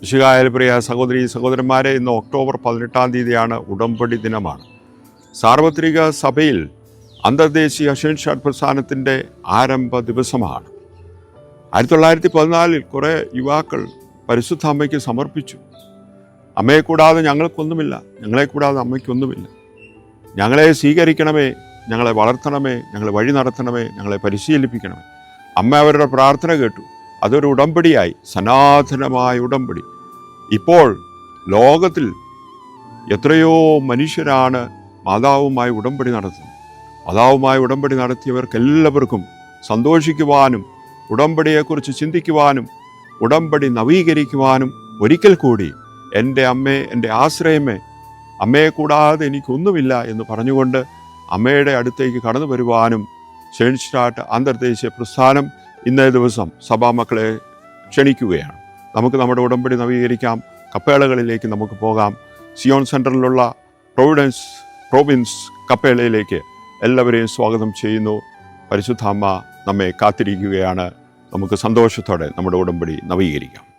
വിശുകായ പ്രിയ സഹോദരി സഹോദരന്മാരെ ഇന്ന് ഒക്ടോബർ പതിനെട്ടാം തീയതിയാണ് ഉടമ്പടി ദിനമാണ്. സാർവത്രിക സഭയിൽ അന്തർദേശീയ ഷെൻഷാഡ് പ്രസ്ഥാനത്തിന്റെ ആരംഭ ദിവസമാണ്. ആയിരത്തി തൊള്ളായിരത്തി പതിനാലിൽ കുറേ യുവാക്കൾ പരിശുദ്ധ അമ്മയ്ക്ക് സമർപ്പിച്ചു. അമ്മയെ കൂടാതെ ഞങ്ങൾക്കൊന്നുമില്ല. ഞങ്ങളെ കൂടാതെ അമ്മയ്ക്കൊന്നുമില്ല. ഞങ്ങളെ സ്വീകരിക്കണമേ ഞങ്ങളെ വളർത്തണമേ ഞങ്ങളെ വഴി നടത്തണമേ ഞങ്ങളെ പരിശീലിപ്പിക്കണമേ. അമ്മ അവരുടെ പ്രാർത്ഥന കേട്ടു. അതൊരു ഉടമ്പടിയായി സനാതനമായ ഉടമ്പടി. ഇപ്പോൾ ലോകത്തിൽ എത്രയോ മനുഷ്യരാണ് മാതാവുമായി ഉടമ്പടി നടത്തുന്നത്. മാതാവുമായി ഉടമ്പടി നടത്തിയവർക്ക് എല്ലാവർക്കും സന്തോഷിക്കുവാനും ഉടമ്പടിയെക്കുറിച്ച് ചിന്തിക്കുവാനും ഉടമ്പടി നവീകരിക്കുവാനും ഒരിക്കൽ കൂടി എന്റെ അമ്മേ എന്റെ ആശ്രയമേ അമ്മയെ കൂടാതെ എനിക്കൊന്നുമില്ല എന്ന് പറഞ്ഞുകൊണ്ട് അമ്മയുടെ അടുത്തേക്ക് കടന്നു വരുവാനും ഷെൻസ്റ്റാട്ട് അന്തർദേശീയ പ്രസ്ഥാനം ഇന്നേ ദിവസം സഭാമക്കളെ ക്ഷണിക്കുകയാണ്. നമുക്ക് നമ്മുടെ ഉടമ്പടി നവീകരിക്കാം. കപ്പേളകളിലേക്ക് നമുക്ക് പോകാം. സിയോൺ സെന്ററിലുള്ള പ്രൊവിഡൻസ് പ്രോവിൻസ് കപ്പേളയിലേക്ക് എല്ലാവരെയും സ്വാഗതം ചെയ്യുന്നു. പരിശുദ്ധാമ്മ നമ്മെ കാത്തിരിക്കുകയാണ്. നമുക്ക് സന്തോഷത്തോടെ നമ്മുടെ ഉടമ്പടി നവീകരിക്കാം.